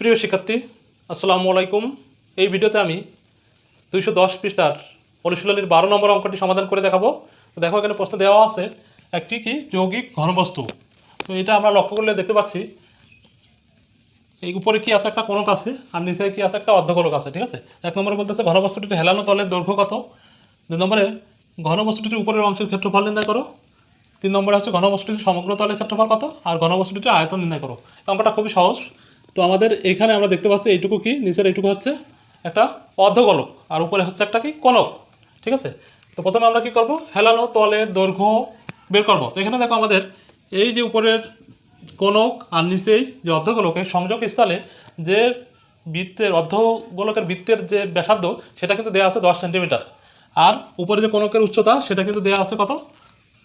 প্রিয় শিক্ষার্থী, আসসালামু আলাইকুম। এই ভিডিওতে আমি দুইশো দশ পৃষ্ঠার অনুশীলনীর বারো নম্বর অঙ্কটি সমাধান করে দেখাবো। তো দেখো, এখানে প্রশ্ন দেওয়া আছে, একটি কি যৌগিক ঘনবস্তু? তো এটা আমরা লক্ষ্য করলে দেখতে পাচ্ছি, এই উপরে কি আছে একটা কোণক আছে, আর নিচে কি আছে একটা অর্ধকোণক আছে, ঠিক আছে? এক নম্বরে বলতেছে, ঘনবস্তুটির হেলানো তলের দৈর্ঘ্য কত? দুই নম্বরে, ঘনবস্তুটির উপরের অংশের ক্ষেত্রফল নির্ণয় করো। তিন নম্বরে হচ্ছে, ঘনবস্তুটির সমগ্র তলের ক্ষেত্রফল কত? আর ঘনবস্তুটির আয়তন নির্ণয় করো। অঙ্কটা খুবই সহজ তো আমাদের এখানে আমরা দেখতে পাচ্ছি এইটুকু কি, নিচের এইটুকু হচ্ছে একটা অর্ধগোলক আর উপরে হচ্ছে একটা কি, কনক, ঠিক আছে? তো প্রথমে আমরা কি করব? হেলানো তলের দৈর্ঘ্য বের করব। তো এখানে দেখো আমাদের এই যে উপরের কোনক আর নিচেই যে অর্ধগোলকের সংযোগ স্থলে যে বৃত্তের, অর্ধগোলকের বৃত্তের যে ব্যাসার্ধ, সেটা কিন্তু দেওয়া আছে দশ সেন্টিমিটার। আর উপরে যে কোনকের উচ্চতা, সেটা কিন্তু দেওয়া আছে কত?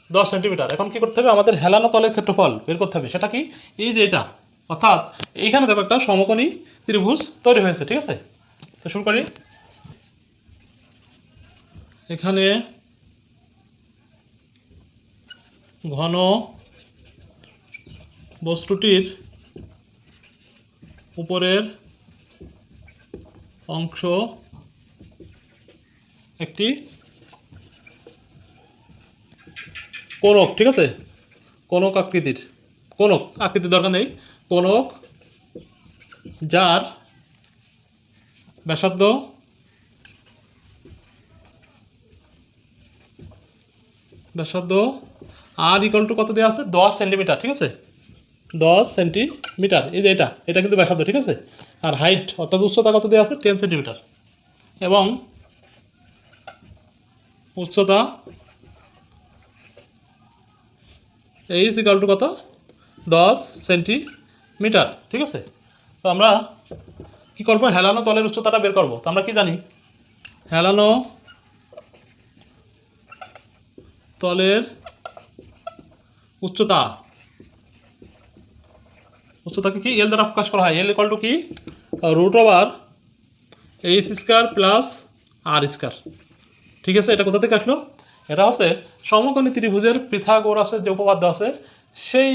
দশ সেন্টিমিটার। এখন কি করতে হবে? আমাদের হেলানো তলের ক্ষেত্রফল বের করতে হবে। সেটা কি? এই যে এটা অর্থাৎ এইখানে দেখো একটা সমকোণী ত্রিভুজ তৈরি হয়েছে, ঠিক আছে? তো শুরু করি। এখানে ঘন বস্তুটির উপরের অংশ একটি কোনক ঠিক আছে? কোনক আকৃতির কোনক আকৃতির দরকার নেই। কোনক যার ব্যাসার্ধ ব্যাসার্ধ, আর ইকুয়াল টু কত দেওয়া আছে? দশ সেন্টিমিটার ঠিক আছে? দশ সেন্টিমিটার এই যে এটা এটা কিন্তু ব্যাসার্ধ, ঠিক আছে? আর হাইট অর্থাৎ উচ্চতা কত দেওয়া আছে? টেন সেন্টিমিটার এবং উচ্চতা এইচ ইকাল টু কত? দশ সেন্টিমিটার ঠিক আছে? তো আমরা কি করব? হেলানো তলের উচ্চতাটা বের করব। তো আমরা কি জানি? হেলানো তলের উচ্চতা। উচ্চতাকে কি? এল দ্বারা প্রকাশ করা হয়। এল ইকাল টু কি? Root over H square plus R square ঠিক আছে? এটা কোথা থেকে আসলো? এটা হচ্ছে সমকোণী ত্রিভুজের পৃথাগোরাসের যে উপপাদ্য আছে, সেই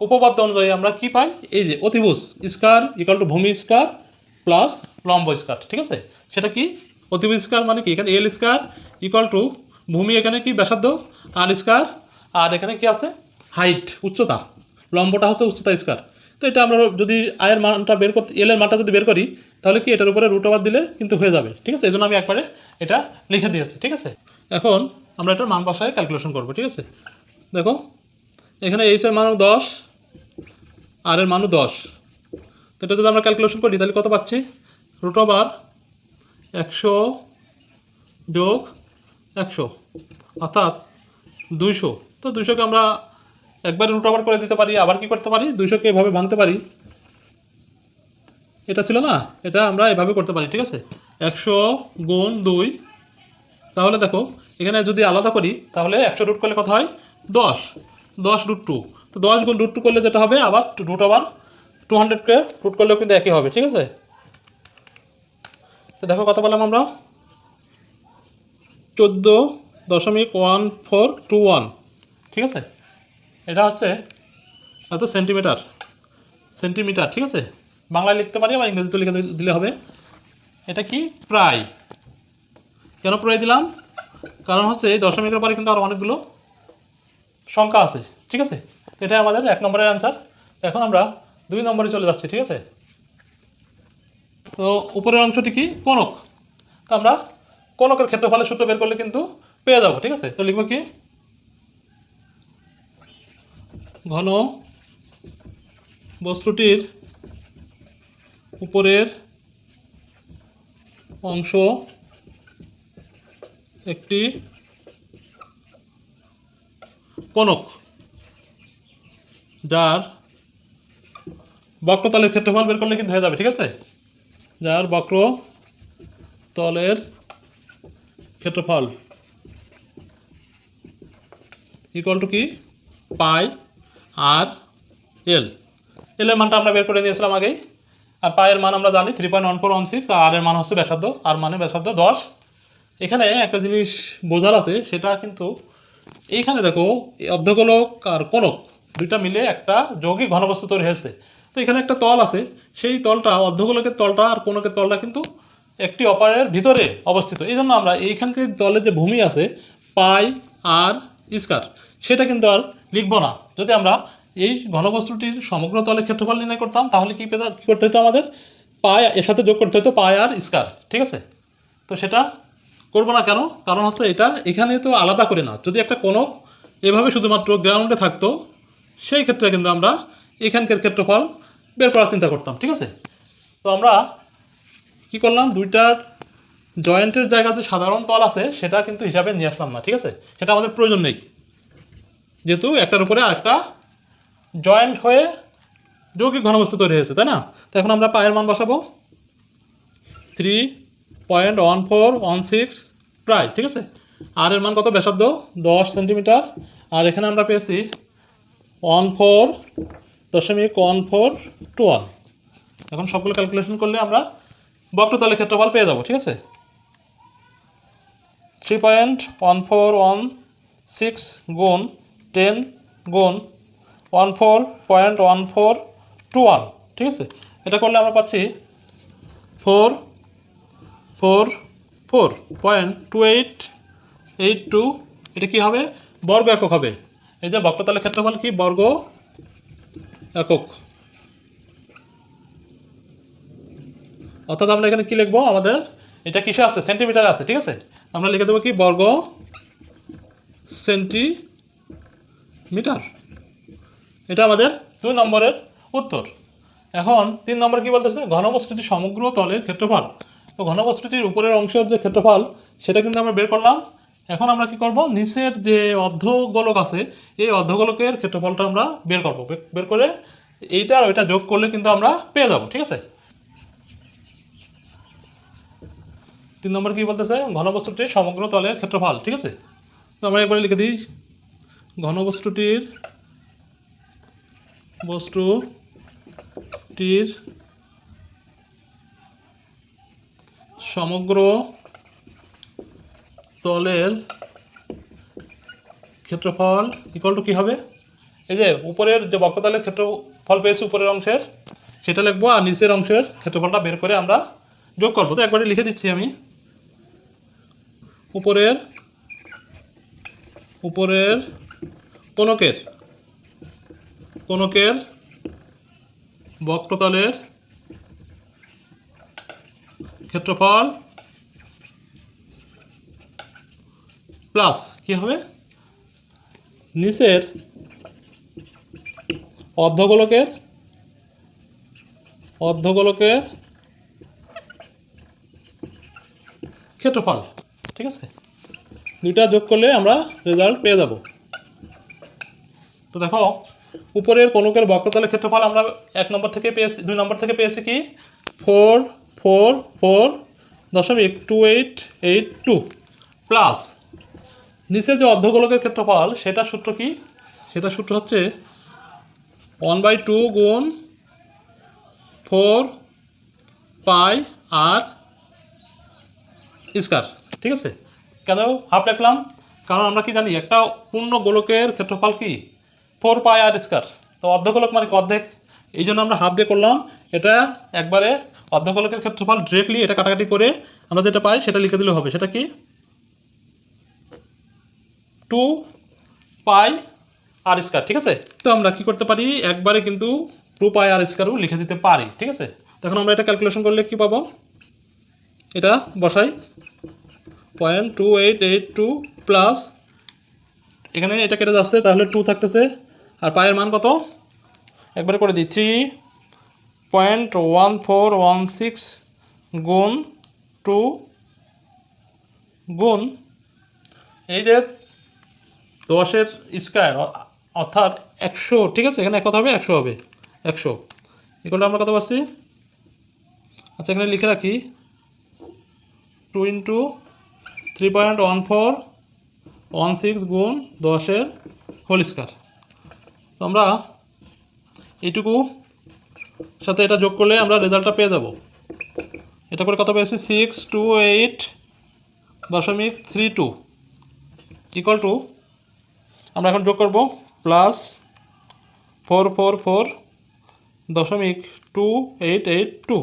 উপপাদ্য অনুযায়ী আমরা কি পাই? এই যে অতিভুজ স্কার ইকাল টু ভূমি স্কার প্লাস লম্ব স্কার ঠিক আছে? সেটা কি? অতিভুজ স্কার মানে কি? এখানে এল স্কার ইকাল টু ভূমি, এখানে কি? ব্যাসার্ধ আর স্কার আর এখানে কি আছে? হাইট উচ্চতা। লম্বটা হচ্ছে উচ্চতা স্কার তো এটা আমরা যদি আয়ের মানটা বের করতে এল এর মানটা যদি বের করি, তাহলে কি এটার উপরে রুট ওভার দিলে কিন্তু হয়ে যাবে, ঠিক আছে? এই জন্য আমি একবারে এটা লিখে দিয়েছি, ঠিক আছে? এখন আমরা এটার মান বসায় ক্যালকুলেশন করব, ঠিক আছে? দেখো, এখানে এইচ এর মানও দশ আর এর মানও দশ। তো এটা যদি আমরা ক্যালকুলেশন করি, তাহলে কত পাচ্ছি? রুট ওভার একশো যোগ একশো, অর্থাৎ দুইশো। তো দুইশোকে আমরা একবার রুট ওভার করে দিতে পারি, আবার কি করতে পারি? দুইশোকে এভাবে ভাঙতে পারি। এটা ছিল না? এটা আমরা এভাবে করতে পারি, ঠিক আছে? একশো গুণ দুই। তাহলে দেখো, এখানে যদি আলাদা করি, তাহলে একশো রুট করলে কত হয়? দশ। দশ রুট টু তো দশ গুণ রুট টু করলে যেটা হবে, আবার রুট আবার টু হান্ড্রেডকে রুট করলেও কিন্তু একই হবে, ঠিক আছে? তো দেখো কত বললাম আমরা? চোদ্দ দশমিক ওয়ান ফোর টু ওয়ান ঠিক আছে? এটা হচ্ছে এত সেন্টিমিটার সেন্টিমিটার ঠিক আছে? বাংলায় লিখতে পারি, আবার ইংরেজিতে লিখে দিলে হবে। এটা কি? প্রায়। কেন প্রায় দিলাম? কারণ হচ্ছে এই দশমিকের পরে কিন্তু আরও অনেকগুলো সংখ্যা আছে, ঠিক আছে? তো এটা আমাদের এক নম্বরের অ্যান্সার এখন আমরা দুই নম্বরে চলে যাচ্ছি, ঠিক আছে? তো উপরের অংশটি কি? কনক। তো আমরা কোনকের ক্ষেত্রফলের সূত্র বের করলে কিন্তু পেয়ে যাব, ঠিক আছে? তো লিখব কি? ঘন বস্তুটির উপরের অংশ একটি কোনক। যার বক্রতলের ক্ষেত্রফল বের করলে কিন্তু হয়ে যাবে, ঠিক আছে? যার বক্র তলের ক্ষেত্রফল ইকুয়াল টু কি? পাই আর এল। এল এর মানটা আমরা বের করে নিয়েছিলাম আগেই। আর পায়ের মান আমরা জানি three point one four one six R এর মান হচ্ছে ব্যাসার্ধ, আর মানে ব্যাসার্ধ দশ। এখানে একটা জিনিস বোঝার আছে, সেটা কিন্তু এইখানে দেখো অর্ধগোলক আর কোনক দুইটা মিলে একটা যৌগিক ঘনবস্তু তৈরি হয়েছে। তো এখানে একটা তল আছে, সেই তলটা, অর্ধগোলকের তলটা আর কোনকের তলটা কিন্তু একটি অপারের ভিতরে অবস্থিত। এই জন্য আমরা এইখানকার তলের যে ভূমি আছে, পাই আর স্কার সেটা কিন্তু আর লিখব না। যদি আমরা এই ঘনবস্তুটির সমগ্র তলের ক্ষেত্রফল নির্ণয় করতাম, তাহলে কি পেতাম কী করতে হতো আমাদের? পায় এর সাথে যোগ করতে হতো পায় আর স্কার ঠিক আছে? তো সেটা করব না কেন? কারণ হচ্ছে এটা এখানে তো আলাদা করে না। যদি একটা কোনো এভাবে শুধুমাত্র গ্রাউন্ডে থাকতো সেই ক্ষেত্রে কিন্তু আমরা এখানকার ক্ষেত্রফল বের করার চিন্তা করতাম, ঠিক আছে? তো আমরা কি করলাম? দুইটার জয়েন্টের জায়গাতে সাধারণ তল আছে, সেটা কিন্তু হিসাবে নিয়ে আসলাম না, ঠিক আছে? সেটা আমাদের প্রয়োজন নেই। যেহেতু একটার উপরে আরেকটা জয়েন্ট হয়ে যৌগিক ঘনবস্তু তৈরি হয়েছে, তাই না? তো এখন আমরা পায়ের মান বসাবো। Three point one four one six প্রায়, ঠিক আছে? আর এর মান কত? ব্যাসার্ধ দশ সেন্টিমিটার। আর এখানে আমরা পেয়েছি ওয়ান ফোর দশমিক ওয়ান ফোর টু ওয়ান। এখন সবগুলো ক্যালকুলেশন করলে আমরা বক্রতলের ক্ষেত্রফল পেয়ে যাব, ঠিক আছে? Three point one four one six গুণ টেন গুণ one four point one four two one ঠিক আছে? এটা করলে আমরা পাচ্ছি four four four point two eight eight two এটা কী হবে? বর্গ একক হবে। এই যে বক্রতলের ক্ষেত্রফল কি? বর্গ একক। অর্থাৎ আমরা এখানে কি লিখব? আমাদের এটা কিসে আছে? সেন্টিমিটার আছে, ঠিক আছে? আমরা লিখে দেবো কি? বর্গ সেন্টিমিটার। এটা আমাদের দুই নম্বরের উত্তর। এখন তিন নম্বর কি বলতেছে? ঘনবস্তুটি সমগ্র তলের ক্ষেত্রফল। তো ঘনবস্তুটির উপরের অংশের যে ক্ষেত্রফল, সেটা কিন্তু আমরা বের করলাম। এখন আমরা কি করব? নিচের যে অর্ধগোলক আছে, এই অর্ধগোলকের ক্ষেত্রফলটা আমরা বের করব। বের করে এইটা আর ওইটা যোগ করলে কিন্তু আমরা পেয়ে যাব, ঠিক আছে? তিন নম্বর কি বলতেছে? ঘনবস্তুটির সমগ্র তলের ক্ষেত্রফল, ঠিক আছে? তো আমরা একবারে লিখে দিই। ঘনবস্তুটির বস্তুটির সমগ্র তলের ক্ষেত্রফল ইকুয়াল টু কী হবে? এই যে উপরের যে বক্রতলের ক্ষেত্রফল পেয়েছি উপরের অংশের, সেটা লিখব আর নিচের অংশের ক্ষেত্রফলটা বের করে আমরা যোগ করব। তো একবারে লিখে দিচ্ছি আমি। উপরের উপরের কোনকের কোনকের বক্রতলের ক্ষেত্রফল প্লাস কি হবে? নিচের অর্ধগোলকের অর্ধগোলকের ক্ষেত্রফল, ঠিক আছে? দুইটা যোগ করলে আমরা রেজাল্ট পেয়ে যাব। তো দেখো, উপরের কোনকের বক্রতলের ক্ষেত্রফল আমরা এক নম্বর থেকে পেয়েছি, দুই নম্বর থেকে পেয়েছি কি? ফোর ফোর ফোর দশমিক two eight eight two plus নিচে যে অর্ধগোলকের ক্ষেত্রফল, সেটা সূত্র কি? সেটা সূত্র হচ্ছে ওয়ান বাই টু গুণ ফোর পাই আর স্কার ঠিক আছে? কেন হাফ লিখলাম? কারণ আমরা কি জানি, একটা পূর্ণ গোলকের ক্ষেত্রফল কি? ফোর পাই আর স্কার তো অর্ধগোলক মানে অর্ধেক? এই জন্য আমরা হাফ দিয়ে করলাম। এটা একবারে অর্ধগোলকের ক্ষেত্রফল ডিরেক্টলি এটা কাটাকাটি করে আমরা যেটা পাই, সেটা লিখে দিলে হবে। সেটা কি? টু পাই আর স্কার ঠিক আছে? তো আমরা কি করতে পারি? একবারে কিন্তু টু পাই আর স্কারও লিখে দিতে পারি, ঠিক আছে? তখন আমরা এটা ক্যালকুলেশন করলে কি পাবো? এটা বসাই। Point two eight eight two plus এখানে এটা কেটে যাচ্ছে, তাহলে টু থাকতেছে। আর পায়ের মান কত? একবারে করে দিই three point one four one six গুণ টু গুণ, এই যে দশের স্কোয়ার অর্থাৎ একশো, ঠিক আছে? এখানে এক কথা হবে, একশো হবে, একশো। এগুলো আমরা কত পাচ্ছি? আচ্ছা এখানে লিখে রাখি। Two into three point one four one six গুণ দশের হোল স্কোয়ার তো আমরা এইটুকু সাথে এটা যোগ করলে আমরা রেজাল্টটা পেয়ে যাব। এটা করে কত পেয়েছি? সিক্স টু এইট দশমিক থ্রি টু ইকুয়াল টু আমরা এখন যোগ করব প্লাস ফোর ফোর ফোর দশমিক two eight eight two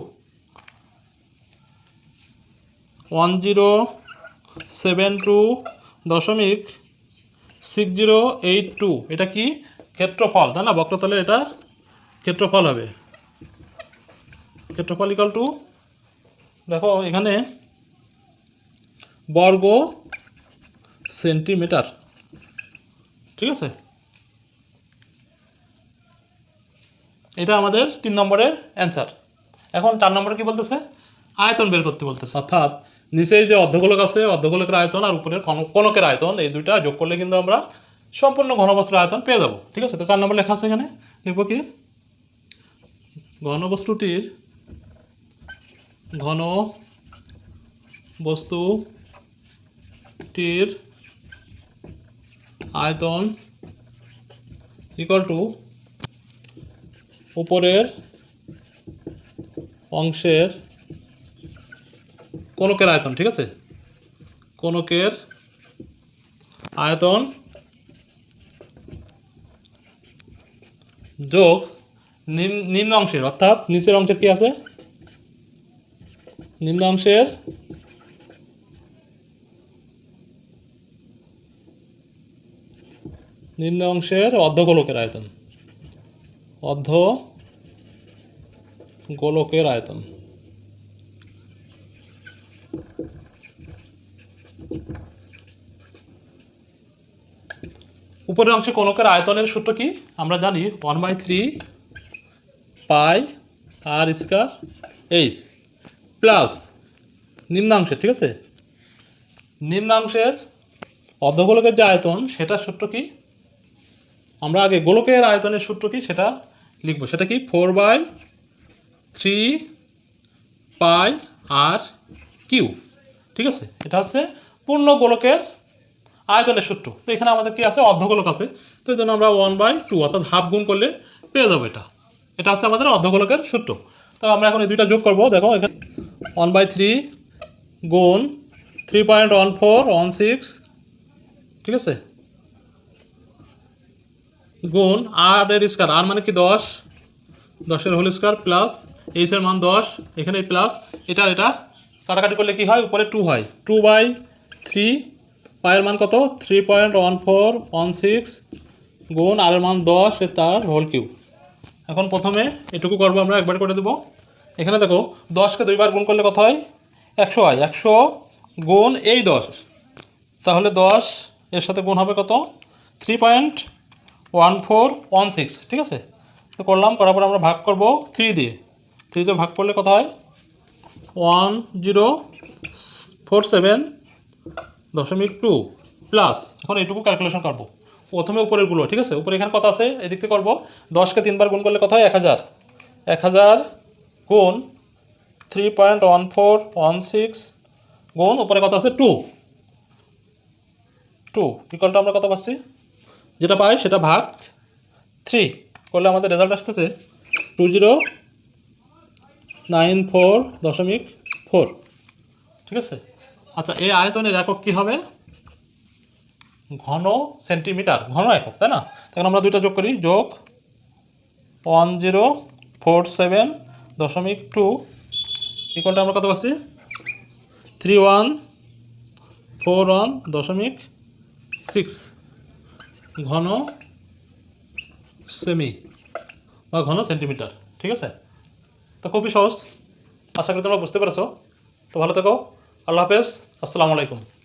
one zero seven two দশমিক সিক্স জিরো এইট টু এটা কি? ক্ষেত্রফল, তাই না? বক্রতলে এটা ক্ষেত্রফল হবে। ক্ষেত্রফল ইকাল টু দেখো এখানে বর্গ সেন্টিমিটার ঠিক আছে? এটা আমাদের তিন নম্বরের অ্যান্সার এখন চার নম্বরে কি বলতেছে? আয়তন বের করতে বলতেছে। অর্থাৎ নিচে যে অর্ধগোলক আছে, অর্ধগোলকের আয়তন আর উপরের কন- কনকের আয়তন, এই দুইটা যোগ করলে কিন্তু আমরা সম্পূর্ণ ঘনবস্তুর আয়তন পেয়ে যাব। ঠিক আছে? তো চার নম্বর লেখা আছে এখানে। লিখব কি? ঘনবস্তুটির ঘন বস্তুটির আয়তন ইকুয়াল টু উপরের অংশের কোনকের আয়তন, ঠিক আছে? কোনকের আয়তন যোগ নিম- নিম্ন অংশের অর্থাৎ নিচের অংশের কি আছে? নিম্ন অংশের নিম্ন অংশের অর্ধগোলকের আয়তন। অর্ধ গোলকের আয়তন। উপরের অংশে কোনকের আয়তনের সূত্র কি? আমরা জানি one by three pi R square H plus নিম্নাংশের ঠিক আছে? নিম্নাংশের অর্ধগোলকের যে আয়তন, সেটার সূত্র কি? আমরা আগে গোলকের আয়তনের সূত্র কি? সেটা লিখব। সেটা কি? Four by three pi R cube ঠিক আছে? এটা হচ্ছে পূর্ণ গোলকের আয়তনের সূত্র। তো এখানে আমাদের কি আছে? অর্ধগোলক আছে। তো এই জন্য আমরা ওয়ান বাই টু অর্থাৎ হাফ গুণ করলে পেয়ে যাব এটা। এটা হচ্ছে আমাদের অর্ধগোলকের সূত্র। তো আমরা এখন এই দুইটা যোগ করব। দেখো, এখানে ওয়ান বাই থ্রি গুণ three point one four one six ঠিক আছে? গুণ, আর এর স্কয়ার আর মানে কি দশ? দশের হোল স্কয়ার প্লাস এইচের মান দশ, এখানে প্লাস এটা এটা কাটাকাটি করলে কি হয়? উপরে টু হয়। টু বাই থ্রি পায়ের মান কত? Three point one four one six গুণ আর এর মান দশ এ তার হোল কিউ এখন প্রথমে এটুকু করব আমরা, একবার করে দেবো। এখানে দেখো, দশকে দুইবার গুণ করলে কত হয়? একশো হয়। একশো গুণ এই দশ। তাহলে দশ এর সাথে গুণ হবে কত? Three point one four one six ঠিক আছে? তো করলাম, করার পর আমরা ভাগ করব থ্রি দিয়ে। থ্রি দিয়ে ভাগ করলে কত হয়? ওয়ান জিরো ফোর সেভেন দশমিক টু প্লাস এখন এইটুকু ক্যালকুলেশন করব। প্রথমে উপরেরগুলো, ঠিক আছে? উপরে এখানে কত আছে? এদিক থেকে করব। দশকে তিনবার গুণ করলে কত হয়? এক হাজার। এক হাজার গুণ three point one four one six গুণ উপরে কত আছে? টু টু ইকুয়ালটা আমরা কত পাচ্ছি? যেটা পাই সেটা ভাগ থ্রি করলে আমাদের রেজাল্ট আসতেছে টু জিরো নাইন ফোর দশমিক ফোর ঠিক আছে? আচ্ছা এই আয়তনের একক কী হবে? ঘন সেন্টিমিটার ঘন একক, তাই না? তখন আমরা দুইটা যোগ করি, যোগ ওয়ান জিরো ফোর সেভেন দশমিক টু ইকুয়ালটা আমরা কত পাচ্ছি? থ্রি ওয়ান ফোর ওয়ান দশমিক সিক্স ঘন সেমি বা ঘন সেন্টিমিটার ঠিক আছে? তো খুবই সহজ। আশা করি তোমরা বুঝতে পেরেছ। তো ভালো থেকো। আল্লাহ হাফেজ। আসসালামু আলাইকুম।